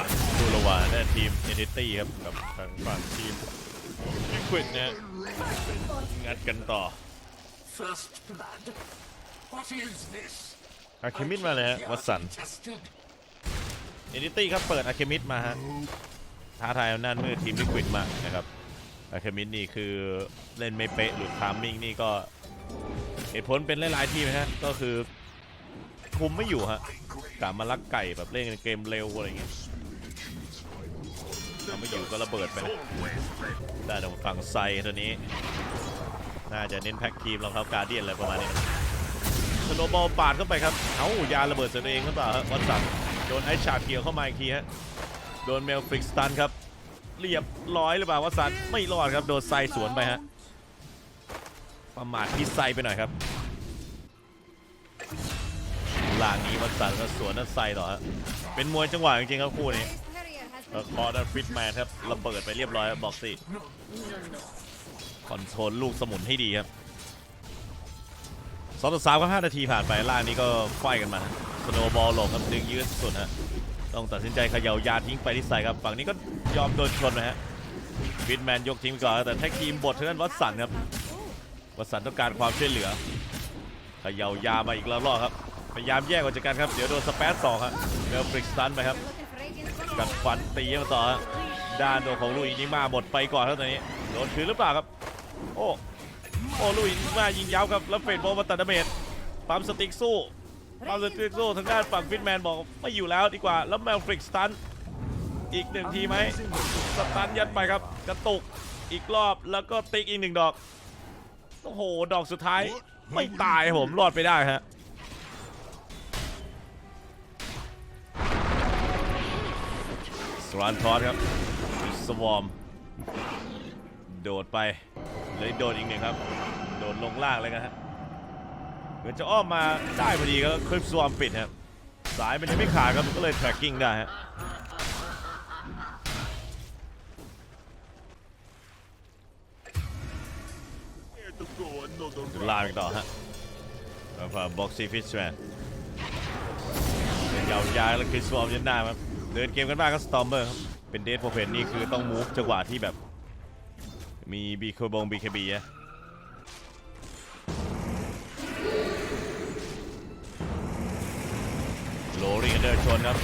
ะดูระหว่างด้านทีมเอเนตี้ครับกับทางฝั่งทีมลิควิดนะฮะงัดกันต่อ First blood? What is this? อาเคมิดมาเลยฮะวัตสัน Tested? เอเนตี้ครับเปิดอาเคมิดมาฮะท้าทายอำนาจมืดทีมลิควิดมากนะครับอาเคมิดนี่คือเล่นไม่เป๊ะหรือทามมิ่งนี่ก็เหตุผลเป็นหลายๆทีมนะฮะก็คือคุมไม่อยู่ฮะกลับมาลักไก่แบบเล่นเกมเร็วอะไรเงี้ย ทำไม่อยู่ก็ระเบิดไปนะด้านของฝั่งไซตัวนี้ น่าจะเน้นแพ็กทีมรองเท้าการเดียนอะไรประมาณนี้สโนบอลปาดเข้าไปครับ เอ้ายาระเบิดใส่ตัวเองหรือเปล่าฮะวัตสันโดนไอชาเกี่ยวเข้ามาอีกทีฮะ โดนเมลฟิกสตันครับ เรียบร้อยหรือเปล่าวัตสันไม่รอดครับ โดนไซสวนไปฮะ ประมาทพิษไซไปหน่อยครับลางนี้วัตสันก็สวนนั่นไซต่อฮะ เป็นมวยจังหวะจริงๆครับคู่นี้ คอร์ดฟิตแมนครับระเบิดไปเรียบร้อยบอกสิคอนโทรลลูกสมุนให้ดีครับสองต่อสามก็ห้านาทีผ่านไปล่างนี้ก็ไฟกันมาสโนบอลหลงครับดึงยืดสุดฮะต้องตัดสินใจเขย่ายาทิ้งไปที่ใส่ครับฝั่งนี้ก็ยอมโดนชนนะฮะฟิตแมนยกทิ้งก่อนแต่แท็กทีมบทเท่านั้นวัดสันครับวัดสันต้องการความช่วยเหลือเขย่ายามาอีกแล้วรอบครับพยายามแยกออกจากกันครับเดี๋ยวโดนสเปซสองครับเมลฟริกสตันไปครับ กัดฟันตีมาต่อด้านโดนของลูอินิมาหมดไปก่อนครับตอนนี้โดนคืนหรือเปล่าครับ โอ้โอ้ลูอินิมายิงยาวครับแล้วเฟดโบว์มาตัดดาเมจปั๊มสติ๊กสู้ปั๊มสติ๊กสู้ทางด้านฝั่งฟิตแมนบอกไม่อยู่แล้วดีกว่าแล้วแมวฟริกสตันอีกหนึ่งทีไหมสตันยัดไปครับกระตุกอีกรอบแล้วก็ติ๊กอีกหนึ่งดอกโอ้โหดอกสุดท้ายไม่ตายผมรอดไปได้ฮะ รานทอสครับสวอมโดดไปเลยโดดอีกหนึ่งครับ โดดลงล่างเลยกันฮะเหมือนจะอ้อมมาได้พอดีก็คลิปสวอมปิดครับสายมันยังไม่ขาดครับก็เลย tracking ได้ฮะลากไปต่อฮะแล้วก็บ็อกซี่ฟิชแมนยาวยาแล้วคือสวอมยันหน้าครับ เดินเกมกันมากก็สตอมเบอร์ครับ เป็นเดทโปรเพนนี่คือต้องมูฟจังหวะที่แบบ มีบีเคบงบีเคบีอะโลริงเดอร์ชนครับ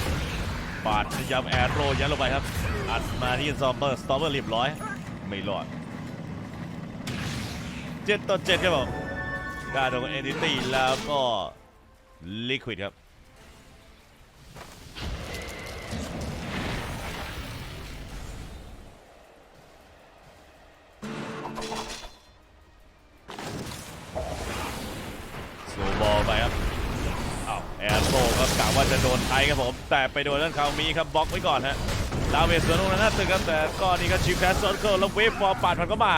ปาดพยายามแอร์โรยัดลงไปครับ อัดมาที่สตอมเบอร์สตอมเบอร์เรียบร้อย ไม่รอดเจ็ดต่อเจ็ดครับผมด้านของเอนิตี้แล้วก็ลิควิดครับ ไทยครับผม แต่ไปโดนนั่นเขามีครับบล็อกไว้ก่อนฮะลาเวสสวนลงหน้าตึกครับแต่ก็นี่ก็ชิวแคสซอนเคิลแล้วเวฟฟอร์ปาดผ่านเข้ามา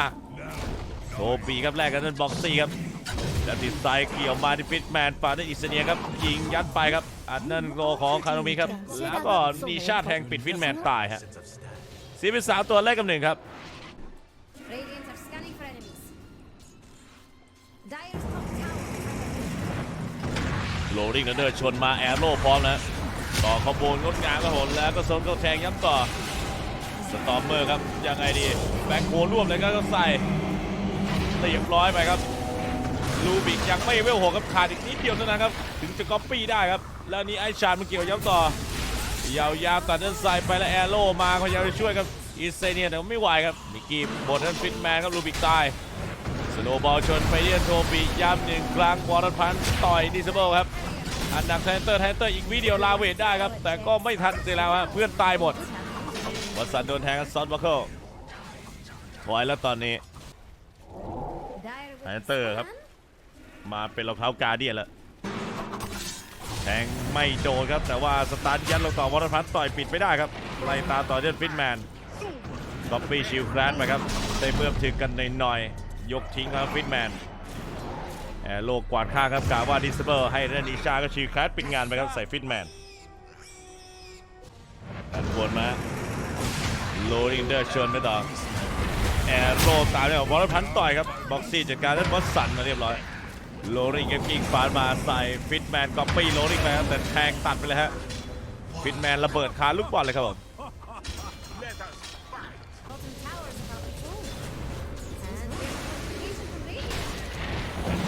โทบีครับแรกกันนั่นบล็อกซี่ครับแล้วติดไซเกี่ยวมาที่ฟิตแมนปาดด้วยอิสเนียครับยิงยัดไปครับอันนั่นโกของคาโนมิครับแล้วก็นีชาแทงปิดฟิตแมนตายฮะสีเป็นสามตัวแรกกับหนึ่งครับ โรลลิ่งเดินชนมาแอโร่พร้อมแล้วต่อขบวนงดงามครับผมแล้วก็สนก็แทงย้ำต่อสตอมเมอร์ครับยังไงดีแบ็คโคร่วมเลยก็ใส่เรียบร้อยไปครับลูบิกยังไม่เวลหกครับขาดอีกนิดเดียวเท่านั้นครับถึงจะก๊อปปี้ได้ครับ แล้วนี่ไอชาร์มันเกี่ยวย้ำต่อยาวๆตัดเดินไซด์ไปแล้วแอโร่มาพยายามจะช่วยครับอีเซเนียแต่ไม่ไหวครับมิกกี้บดท่านฟิตแมนครับลูบิกตาย สโนบอลชนไปเรียนโทบีย้ำหนึ่งครั้งวอร์พันต่อยดิสเบิลครับ อันดับแทนเตอร์แทนเตอร์อีกวิเดียวลาเวทได้ครับ แต่ก็ไม่ทันเสียแล้วฮะเพื่อนตายหมดวัสันโดนแทงซอนบัคเคิลถอยแล้วตอนนี้ Dire with Hunter the ครับ มาเป็นรองเท้ากาเดียนแล้วแทงไม่โดนครับ แต่ว่าสตาร์ทยัดลงต่อวอร์พันต่อยปิดไม่ได้ครับไล่ตาต่อเดนฟิตแมนก๊อปปี้ชิลครานไปครับได้เพิ่มถึงกันหน่อยๆ ยกทิ้งครับฟิตแมนแอร์โลกกวาดข้างครับกาว่าดิสเบอร์ให้เรนนิชาก็ชีคลาสปิดงานไปครับใส่ฟิตแมนดันวนมาโลดิงเดอร์ชนไปต่อแอร์โลตามด้วยบอลพันต่อยครับบ็อกซี่จัดการแล้วบอสสันมาเรียบร้อยโลริงเก็บกิ้งฟานมาใส่ฟิตแมนก๊อปปี้โลริงไปครับแต่แทงตัดไปเลยฮะฟิตแมนระเบิดคาลูกบอลเลยครับผม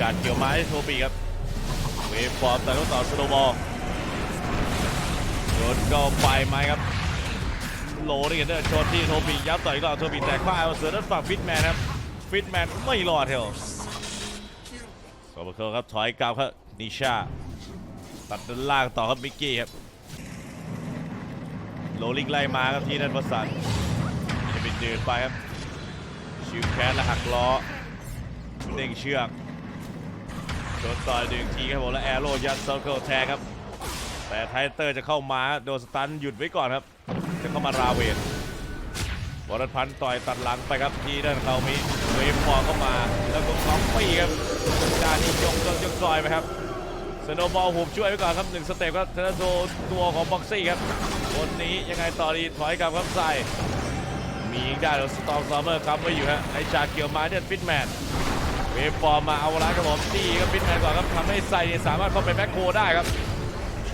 Radiant. กเกี่ยวไม้โทบีครับเวฟฟอร์มแต่ต้องต่อสโนบอลโดนก็ไปไหมครับ โลนี่กันเนอร์ชนที่โทบียับต่อยก่อนโทบีแตกพ่าเอาเสือด้านฝั่งฟิตแมนครับ ฟิตแมนไม่รอดเทลโซเบอร์เคิลครับถอยกลับครับนิชาตัดด้านล่างต่อครับมิกกี้ครับโลลิงไล่มาครับที่นั่นประสานจะเป็นเดือดไปครับชิวแคสและหักล้อเด้งเชือก โดนต่อยหนึ่งทีครับผมแล้วแอโร่ยัดเซอร์เคิลแทงครับ แต่ไทเตอร์จะเข้ามาโดนสตันหยุดไว้ก่อนครับ จะเข้ามาราเวนวรพันธ์ต่อยตัดหลังไปครับที่ด้านเขามีเวฟฟอร์เข้ามาแล้วก็สองปีครับกานี้ยกยกยกซอยไปครับสโนบอลหุบช่วยไว้ก่อนครับหนึ่งสเต็ปครับเทนโดตัวของบ็อกซี่ครับคนนี้ยังไงต่อดีถอยกลับครับใส่มีอีกได้แล้วสตองซอมเมอร์ครับไว้อยู่ฮะไอชาเกียวมาเดนฟิตแมน เวฟฟอร์มมาเอาละครับผมตีครับฟิตแมนก่อนครับทำให้ไซเนี่ยสามารถเข้าไปแบ็คโคได้ครับ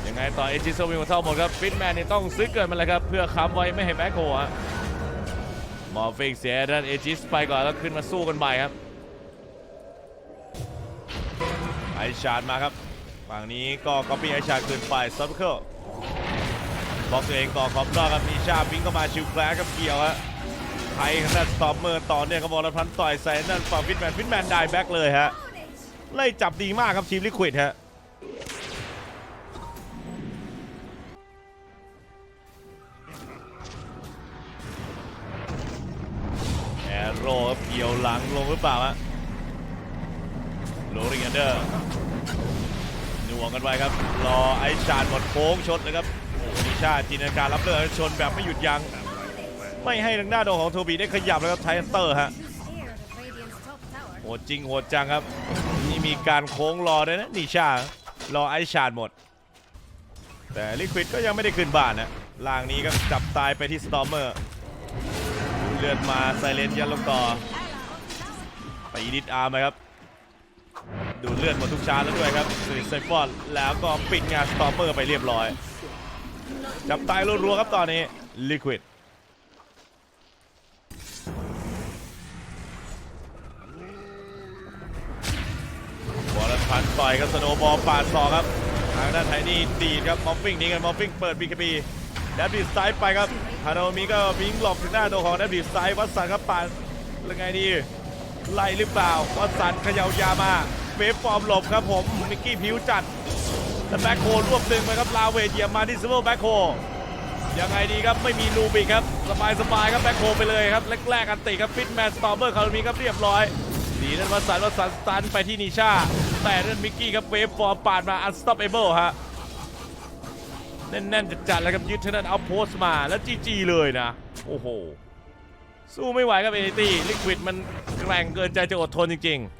ยังไงต่อเอจิโซวิงเท่าหมดครับฟิตแมนนี่ต้องซื้อเกินมาเลยครับเพื่อค้ำไว้ไม่ให้แบ็คโคฮะมอร์ฟิกเสียด้านเอจิสไปก่อนแล้วขึ้นมาสู้กันใหม่ครับไอชาร์ดมาครับฝั่งนี้ก็ก๊อปปี้ไอชาร์ดคืนไปซับเคิลบล็อกตัวเองต่อคอมดอครับมีชาบิงเข้ามาชิวแคลร์กับเกี่ยวฮะ ไทยทางด้านสตอปเมอร์ต่อเนี่ยก็บอกแล้วพันต่อยใส่นั่นฝั่งฟิตแมนฟิตแมนได้แบ็กเลยฮะไล่จับดีมากครับทีมลิควิดฮะแอโร่ครับเกี่ยวหลังลงหรือเปล่าฮะโรริงแอนเดอร์หน่วงกันไว้ครับ รอไอชาดหมดโค้งชนเลยครับโอ้โหนิชาจินตนาการรับเลือชนแบบไม่หยุดยัง้ง ไม่ให้ทางหน้าโดนของโทบีได้ขยับแล้วครับไทเตอร์ฮะโหดจริงโหดจังครับ นี่มีการโค้งรอด้วยนะนิชารอไอชาดหมด แต่ลิควิดก็ยังไม่ได้ขึ้นบ้านนะล่างนี้ก็จับตายไปที่สตอมเมอร์เลือดมาไซเลนยันลงต่อตีดิดอาร์มครับ ดูเลือดหมดทุกชาร์แล้วด้วยครับสุดไซฟอนแล้วก็ปิดงานสตอมเมอร์ไปเรียบร้อย จับตายรัวๆครับตอนนี้ลิควิด บอลพันต่อยกับสโนบอลปาดศอกครับ ทางด้านไทนี่ดีดครับมอฟฟิงนี่กันมอฟฟิงเปิดบีคบีดับบีสไตล์ไปครับฮาโนมิก็วิงหลบถึงหน้าตัวของดับบีสไตล์วัดสันครับปาดแล้วไงดีไล่หรือเปล่าวัดสันเขย่ายามาเวฟฟอร์มหลบครับผมมิกกี้ผิวจัดแต่แบ็คโฮรวบตึงไปครับลาเวทเหยียบมาที่ซิเวอร์แบ็คโฮยังไงดีครับไม่มีลูบิกครับสบายสบายครับแบ็คโฮไปเลยครับแรกๆกันติครับฟิตแมนสตอมเบอร์คาร์มีครับเรียบร้อยดีนั่นวัสันวัสันสตันไปที่นิชา แต่เนั่นมิกกี้ครับเวฟฟอร์มปาดมา unstoppable ฮะแน่นๆจัดๆแล้วครับยึดเท่านั้นเอาโพสมาแล้วจีจีเลยนะ โอ้โห สู้ไม่ไหวครับเอตี้ลิควิดมันแกร่งเกินใจจะอดทนจริงๆ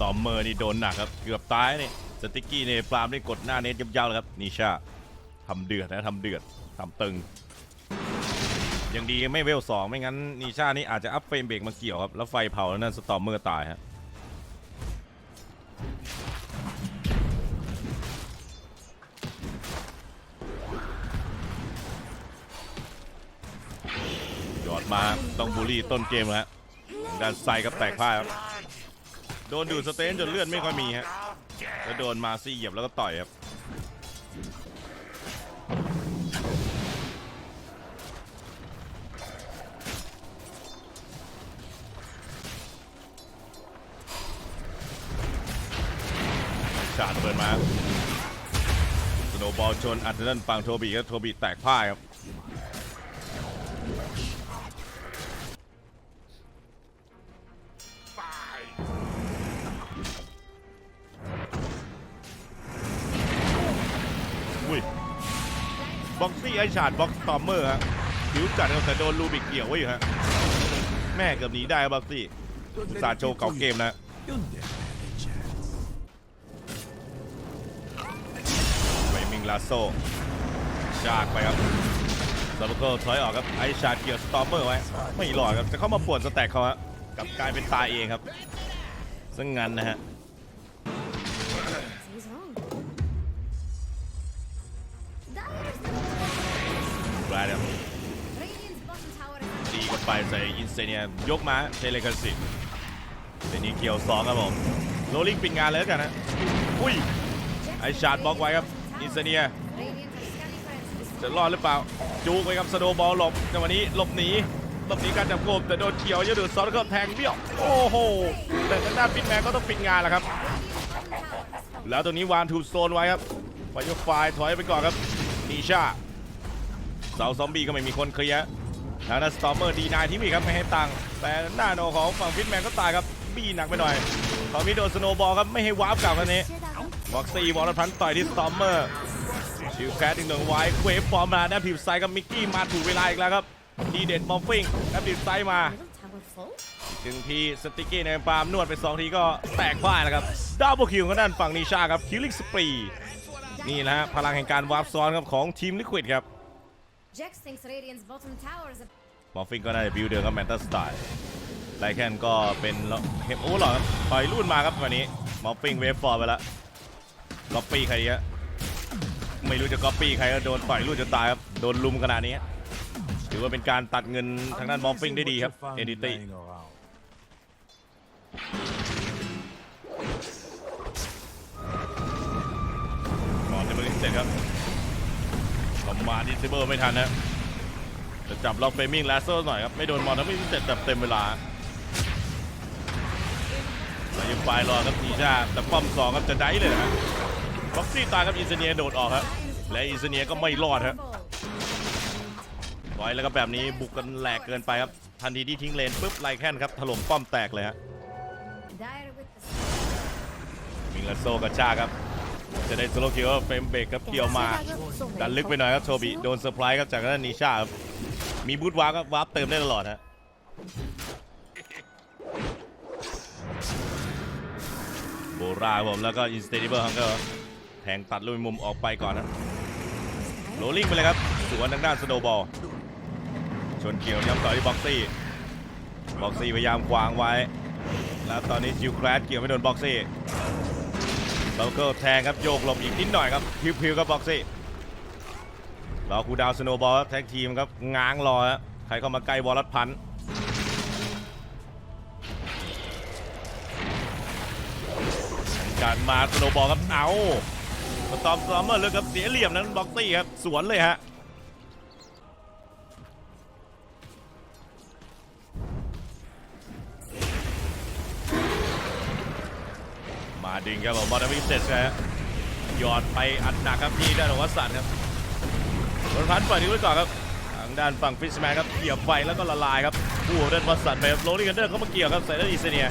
ตอมเมอร์นี่โดนหนักครับ เกือบตายนี่ สติกกี้เนี่ยปรามนี่กดหน้าเน็ตยับเย้าเลยครับนิชา ทำเดือดนะทำเดือดทำตึงยังดีไม่เวลสองไม่งั้นนิชานี่อาจจะอัพเฟรมเบรกมาเกี่ยวครับ แล้วไฟเผาแล้วนั่นสตอมเมอร์ตายฮะยอดมาต้องบูลลี่ต้นเกมแล้วฮะด้านไซกับแตกพ่ายครับ โดนดูดสเตนจนเลือดไม่ค่อยมีฮะแล้วโดนมาซี่เหยียบแล้วก็ต่อยครับ อลชนอัดนั่นฝั่งโทบีครับโทบีแตกพ่ายครับ Fight. อุ้ยบ็อกซี่ไอชาดบ็อกสตอมเมอร์ฮะผิวจัดครับแต่โดนลูบิกเกี่ยวไว้อยู่ฮะ แม่เกือบหนีได้บ็อกซี่สาโชว์เก่าเกมนะ งลาโซชากไปครับสดับเบิลเกิลถอยออกครับไอชาร์เกียร์สตอมเมอร์ไว้ ไม่หลอดครับจะเข้ามาป่วนสแต็กเขาฮะกลับกลายเป็นตายเองครับซึ่งงั้นนะฮะ He's wrong. Dyer's the กลายครับตีกันไปใส่อินเซเนียยกมาเทเลคาสิเซนีเกียวสองครับผมโรลลิงปิดงานเลยแล้วกันนะอุ้ยไอชาร์ดบล็อกไว้ครับ อินเซเนีย Radiant are scanning for enemies. จะรอดหรือเปล่า จูกไปครับสโนว์บอลหลบในวันนี้หลบหนีหลบหนีการจับกลุ่มแต่โดนเกี่ยวเยอะดูดซอสแล้วก็แทงเบี้ยวโอ้โห แต่ทางด้านปิดแมนก็ต้องปิดงานแหละครับ Radiant's bottom tower is falling. แล้วตรงนี้วานทูโซนไว้ครับไฟยกไฟล์ถอยไปก่อนครับนีชาเสาซอมบี้ก็ไม่มีคนเคลียร์ทางด้านสตอมเมอร์ดีนายที่มีครับไม่ให้ตังค์แต่หน้าโนของฝั่งฟิตแมนก็ตายครับบี้หนักไปหน่อยตอนนี้โดนสโนว์บอลครับไม่ให้วาร์ปกลับกันนี้ บ็อกซี่วอลพันต่อยที่สตอมเมอร์ชิวแคสอีกหนึ่งไว้เวฟฟอร์มมาด้านผิวไซด์กับมิกกี้มาถูกเวลาอีกแล้วครับดีเด่นมอฟฟิงด้านผิวไซด์มา Middle tower full. ถึงทีสติกกี้ในปาล์มนวดไป 2 ทีก็แตกพ่ายแล้วครับดับเบิลคิวของด้านฝั่งนิชาครับคิลลิ่งสปรีนี่นะฮะพลังแห่งการวาร์ปซ้อนครับของทีมลิควิดครับ Jax thinks Radiant's bottom tower is a มอฟฟิงก็น่าจะบิวเดิมกับแมนเตอร์สไตล์ไลแคนก็เป็นเฮมโอ้หรอครับต่อยรุ่นมาครับวันนี้มอฟฟิงเวฟฟอร์มไปแล้ว ก๊อปปี้ใครเยอะไม่รู้จะก๊อปปี้ใครก็โดนต่อยรุ่จนตายครับ โดนลุมขนาดนี้ถือว่าเป็นการตัดเงินทางด้านมอฟฟิงได้ดีครับเอดิตี้มอนจะไม่เสร็จครับประมาดิสเบอร์ไม่ทันนะจะจับล็อกเฟรมิงแลสเซอร์หน่อยครับ ไม่โดนมอนทำไม่เสร็จแบบเต็มเวลาแต่ยังปลายรอครับทีชาแต่ป้อมสองครับจะได้เลยนะ บ็อกซี่ตายครับอินเซเนียโดดออกครับและอินเซเนียก็ไม่รอดครับไว้แล้วก็แบบนี้บุกกันแหลกเกินไปครับ ทันทีที่ทิ้งเลนปุ๊บไลแคนครับถล่มป้อมแตกเลยฮะมิงลาโซกระชากครับ จะได้โซโลคิวเฟรมเบรกครับเกี่ยวมาดันลึกไปหน่อยครับโชบิโดนเซอร์ไพรส์ครับจากด้นนิชาครับมีบูทวาร์ปครับวาร์ปเติมได้ตลอดฮะโบราผมแล้วก็อินสเตดิเบอร์ฮังเกอร์ แทงตัดลุยมุมออกไปก่อนนะโรลลิ่งไปเลยครับสวนทางด้านสโนบอลชนเกี่ยวย้ำต่อที่บ็อกซี่บ็อกซี่พยายามขวางไว้ แล้วตอนนี้จิวแครสเกี่ยวไม่โดนบ็อกซี่บัลเกิลแทงครับโยกหลบอีกนิดหน่อยครับพิวๆครับบ็อกซี่รอคูดาวสโนบอลแท็กทีมครับง้างรอฮะใครเข้ามาใกล้วอลลัดพันธ์การมาสโนบอลครับเอา สตอมสตอมเมอร์เลยครับเสียเหลี่ยมนั้นบ็อกซี่ครับสวนเลยฮะมาดึงครับผมมอร์นาวิเซสฮะหยอดไปอัดหนักครับที่ด้านของวัสันครับรถพันปล่อยทิ้งไว้ก่อนครับทางด้านฝั่งฟิสแมนครับเหยียบไฟแล้วก็ละลายครับผู้ของด้านวัสันไปครับโรลลิ่กันเดอร์เข้ามาเกี่ยวครับใส่ด้านอีเซเนีย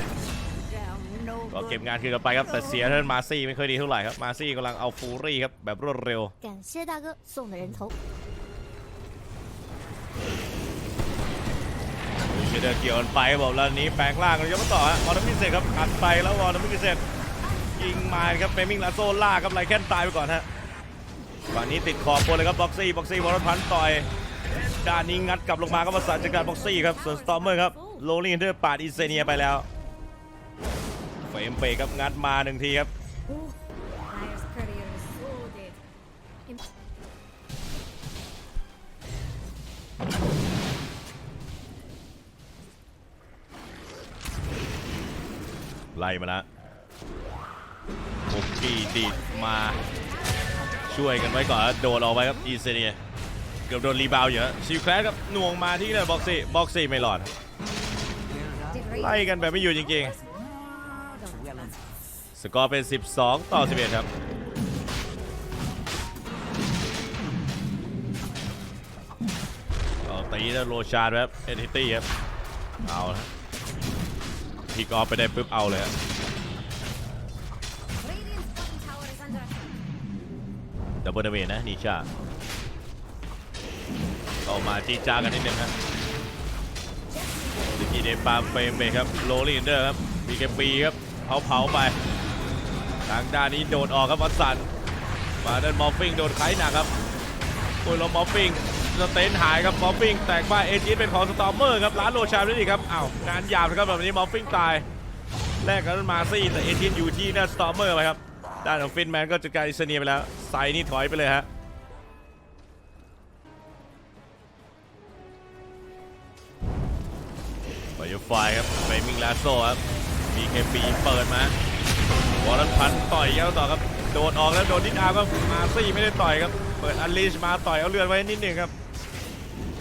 ก็ good. เก็บงานคืนกันไปครับ แต่เสียท่านมาซี่ไม่ค่อยดีเท่าไหร่ครับ มาซี่กำลังเอาฟูรี่ครับ แบบรวดเร็ว 感谢大哥送的人头。 เดอร์เกี่ยวกันไปครับบอกแล้วนี้แปลงร่างกันยกมาต่อฮะวอลนัมพิเศษครับอัดไปแล้ววอลนัมพิเศษยิงมาครับเฟมิงลาโซล่าครับไลแคนตายไปก่อนฮะฝั่งนี้ติดขอบบนเลยครับบ็อกซี่บ็อกซี่วอลพันต่อยด้านนี้งัดกลับลงมาครับประสานจากการบ็อกซี่ครับส่วนสตอมเมอร์ครับโรลลิ่งเดอร์ปาดอินเซเนียไปแล้ว เฟรมเบรกครับงัดมาหนึ่งทีครับ Dyer's courier is so dead. Im- ไล่มาล้วบุกกี้ดีดมาช่วยกันไว้ก่อนโดดออกไปครับอีเซเนียเกือบโดนรีบาวด์อะชิวแคลสครับหน่วงมาที่เนี่ยบ็อกซี่บ็อกซี่ไม่รอดไล่กันแบบไม่อยู่จริงๆ สกอร์เป็น 12 ต่อ 11 ครับ ตีแล้วโรชาร์ดครับเอนิตี้ครับ เอาละพีกอฟไปได้ปุ๊บเอาเลยฮะ Radiant's bottom tower is under attack. ดับเบิลเดเมจนะนิชาเข้ามาจีจากันนิดนึงครับดิกีเดปาเฟมเบรกครับ โรลลินเดอร์ครับบีเกปีครับ เผาเผาๆไป ทางด้านนี้โดดออกครับวัตสัน มาเดินมอฟฟิงโดนไคหนักครับโอ้ยลมมอฟฟิงสเตนหายครับมอฟฟิงแตกบ้าเอจิสเป็นของสตอมเมอร์ครับร้านโลชามนี่ครับอ้าวงานหยาบนะครับแบบนี้มอฟฟิงตายแลกกันมาซี่แต่เอจิสอยู่ที่หน้าสตอมเมอร์ไปครับด้านของฟินแมนก็จัดการอิสเนียไปแล้วไซนี่ถอยไปเลยฮะไฟไฟครับไฟมิงลาโซครับ มีเคปีเปิดมาวอลลันพันต่อยยาต่อครับ โดดออกแล้วโดนดิดอาร์ก็มาซี่ไม่ได้ต่อยครับ เปิดอันลีชมาต่อยเอาเลือดไว้นิดหนึ่งครับ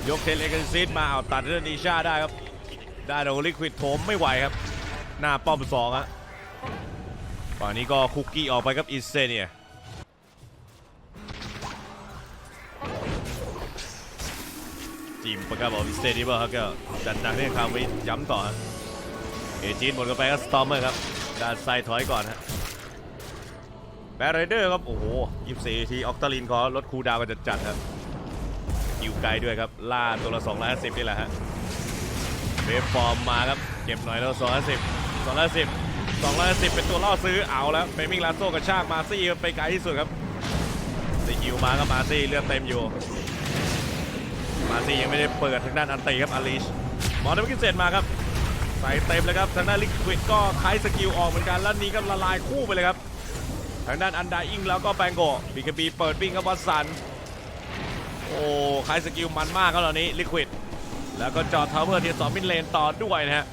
ยกเทเลกันซีดมาเอาตัดเรื่องนิชาได้ครับ ได้โดนลิควิดโถมไม่ไหวครับ หน้าป้อมสองฮะฝั่งนี้ก็คุกกี้ออกไปครับอินเซเนียจิมประกาศบอกอินเซเนียครับก็จัดหนักเรื่องคาวิย้ำต่อ เอจีนหมดกันไปก็สตอมเมอร์ครับด้านไซด์ถอยก่อนฮะแบรไรเดอร์ครับ โอ้โห24ทีออกตาลินขอลดคูดาวกันจัดๆครับคิวไกลด้วยครับ ล่าตัวละ250นี่แหละฮะเวฟฟอร์มมาครับ เก็บหน่อยแล้ว250 210 210เป็นตัวล่อซื้อเอาแล้วเฟมิงลาโซกระชากมาซี่ไปไกลที่สุดครับตีคิวมาก็มาซี่เลือดเต็มอยู่ มาซี่ยังไม่ได้เปิดทางด้านอันตีครับอาริชหมอทำกินเสร็จมาครับ ใส่เต็มเลยครับทางด้านลิควิดก็คล้ายสกิลออกเหมือนกันแล้วนี้ก็ละลายคู่ไปเลยครับ ทางด้านอันดาอิงแล้วก็แปงโกบีกบีเปิดวิ่งครับวัสัน โอ้คล้ายสกิลมันมากครับตอนนี้ลิควิดแล้วก็จอดทาวเวอร์เทียสองมินเลนต่อด้วยนะฮะ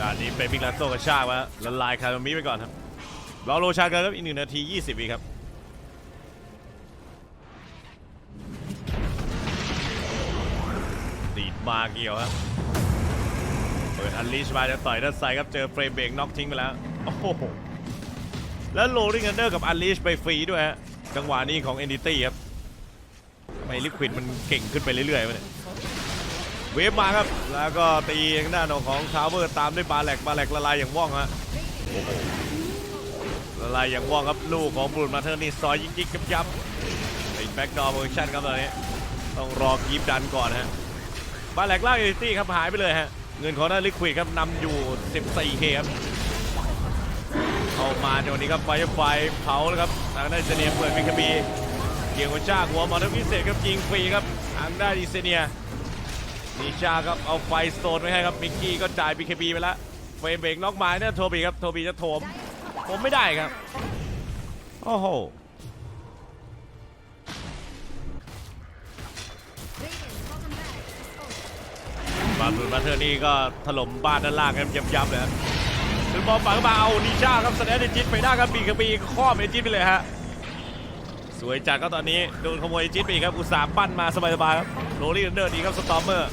ด่านนี้เป็นบิ๊กลันโซกระชากมาละลายคาร์มิไปก่อนครับรอโรชากันครับอีกหนึ่งนาที 20วิครับ มาเกี่ยวครับ เปิดอันลีชมาจะต่อยด้านซ้ายครับเจอเฟรมเบรกน็อกทิ้งไปแล้ว โอ้โห แล้วโรลิงเกนเดอร์กับอันลีชไปฟรีด้วยฮะ จังหวะนี้ของเอนดิตี้ครับทำไมลิควิดมันเก่งขึ้นไปเรื่อยๆวะเนี่ยเวฟมาครับ แล้วก็ตีทางด้าของทาวเวอร์ตามด้วยบาแหลกบาแหลกละลายอย่างว่องฮะละลายอย่างว่องครับลูกของบรูนมาเทอร์นี่ซอยยิงยิงยับยับไอ้แบ็กดอร์โพซิชั่นครับตอนนี้ ต้องรอกีบดันก่อนฮะ บาแหลกล่างเอตี้ครับหายไปเลยฮะ เงินของด้านลิควิดครับนำอยู่ 14k ครับเข้ามาในวันนี้ครับไฟไฟเผาแล้วครับทางด้านเซเนียเปิดมิคบีเกี่ยวกับจ้าหัวมาทั้งพิเศษครับยิงฟรีครับทางด้านอิเซเนียนิชาครับเอาไฟโตนไว้ให้ครับมิกกี้ก็จ่าย BKB ไปแล้วเฟรมเบรกน็อกไม้เนี่ยโทบีครับโทบีจะโถมผมไม่ได้ครับโอ้โห บาร์บูนบัตเทอร์นี่ก็ถล่มบ้านด้านล่างกันยับๆเลยครับถึงบอลฝังมาเอานิชาครับแสดงเอจิตไปได้ครับบีกบีครอบเอจิตไปเลยฮะสวยจัดก็ตอนนี้โดนขโมยเอจิตไปอีกครับอุตสาห์ปั้นมาสบายๆครับโรลี่เดอร์ดีครับสตอมเมอร์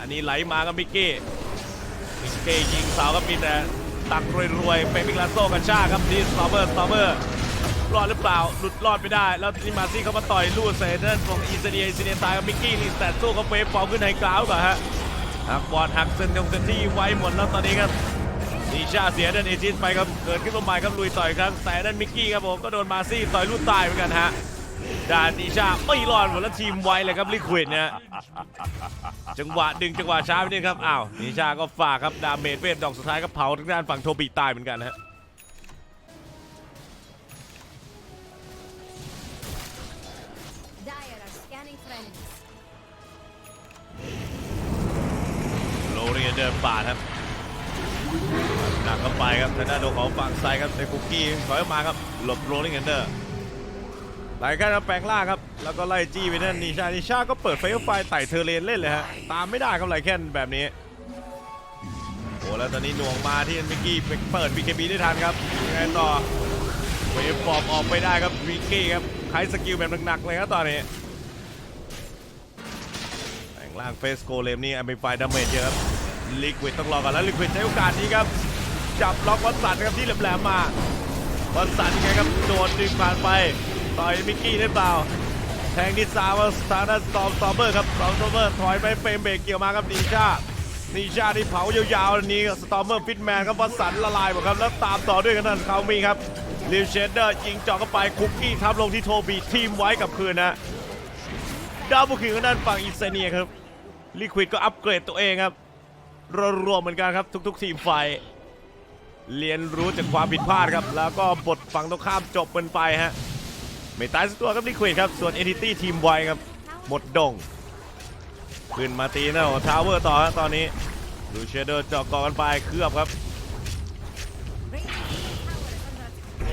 อันนี้ไหลมากับมิกกี้มิกเกยิงเสาครับมีแต่ตักรวยๆเป็นมิกลาโซกระชาครับที่สตอมเบอร์สตอมเบอร์ รอดหรือเปล่า หลุดรอดไม่ได้ แล้วที่มาซี่เขามาต่อยลูดใส่ด้านของอีเซเนียอีเซเนียตายกับมิกกี้นี่แต่สู้กับเวฟฟอร์มขึ้นไฮกราวด์ป่ะฮะหักบอลหักเซนตรงเซนที่ไว้หมดแล้วตอนนี้ครับนิชาเสียด้านเอจิสไปครับเกิดขึ้นมาใหม่ครับลุยต่อยครั้งแต่ด้านมิกกี้ครับผมก็โดนมาซี่ต่อยลูดตายเหมือนกันฮะดานนิชาไม่รอดหมดแล้วทีมไวเลยครับลิควิดเนี่ยจังหวะดึงจังหวะช้าไปนิดครับอ้าวนิชาก็ฝากครับดาเมจเวทดอกสุดท้ายก็เผาทางด้านฝั่งโทบีตายเหมือนกันนะฮะ เดินป่าครับหนักเข้าไปครับทางด้านของฝั่งซ้ายครับในคุกกี้ถอยมาครับหลบโรลิงเอนเดอร์ไหลกันครับแปลงล่างครับ แล้วก็ไล่จี้ไปนั่นนิชานิชาก็เปิดไฟไฟไต่เทอร์เลนเล่นเลยฮะตามไม่ได้ครับไหลแค่นแบบนี้โอ้แล้วตอนนี้หน่วงมาที่มิกกี้เปิด BKB ได้ทันครับยังไงต่อเวฟฟอร์มออกไปได้ครับวิกกี้ครับใช้สกิลแบบหนักๆเลยครับตอนนี้แต่งล่างเฟสโกเลมนี่อ m ม l ไฟดาเมจเยอะครับ ลิควิดต้องรอก่อนแล้วลิควิดใช้โอกาสนี้ครับ จับล็อกวัตสันครับที่แหลมๆมาวัตสันยังไงครับโดนดึงผ่านไปต่อยมิกกี้ได้เปล่าแทงที่สามว่าสตาร์นัสตอมสตอมเบอร์ครับสตอมเบอร์ถอยไปเฟรมเบรกเกี่ยวมาครับนีชานีชาที่เผายาวๆนี้สตอมเบอร์ฟิตแมนครับวัตสันละลายหมดครับแล้วตามต่อด้วยกันนั่นเขามีครับลิวเชเดอร์ยิงเจาะเข้าไปคุกกี้ทับลงที่โทบีทีมไว้กับคืนนะดาวบุคิงก็ด้านฝั่งอิสเนียครับลิควิดก็อัปเกรดตัวเองครับ รวมๆเหมือนกันครับ ทุกๆทีมไฟเรียนรู้จากความผิดพลาดครับ แล้วก็บทฝั่งตรงข้ามจบมันไปฮะ ไม่ตายสักตัวครับลิควิดครับ ส่วน NTT ทีมไวครับ หมดดงขึ้นมาตีหน้าของทาวเวอร์ต่อฮะตอนนี้ดูเชเดอร์เจาะกอกันไปเคลือบครับ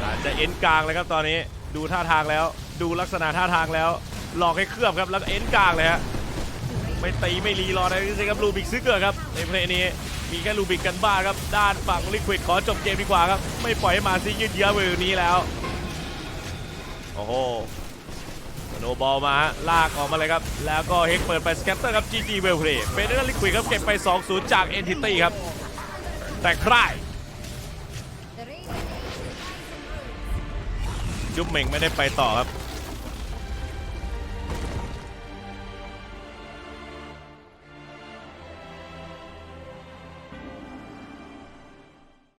อาจจะเอ็นกลางเลยครับตอนนี้ดูท่าทางแล้ว ดูลักษณะท่าทางแล้วหลอกให้เคลือบครับแล้วก็เอ็นกลางเลยฮะ ไม่ตีไม่รีรออะไรทั้งสิ้นครับลูบิกซื้อเกิดครับในเพลย์นี้มีแค่ลูบิกกันบ้าครับด้านฝั่งลิควิดขอจบเกมดีกว่าครับไม่ปล่อยให้มาซียืดเยื้อไปแบบนี้แล้วโอ้โหโนบอลมาลากออกมาเลยครับ แล้วก็เฮกเปิดไปสแกตเตอร์ครับ GG เวลเพลย์เป็นเรื่องลิควิดครับเก็บไป 2-0 จาก NTT ครับ แต่ใครจุ๊บเหม่งไม่ได้ไปต่อครับ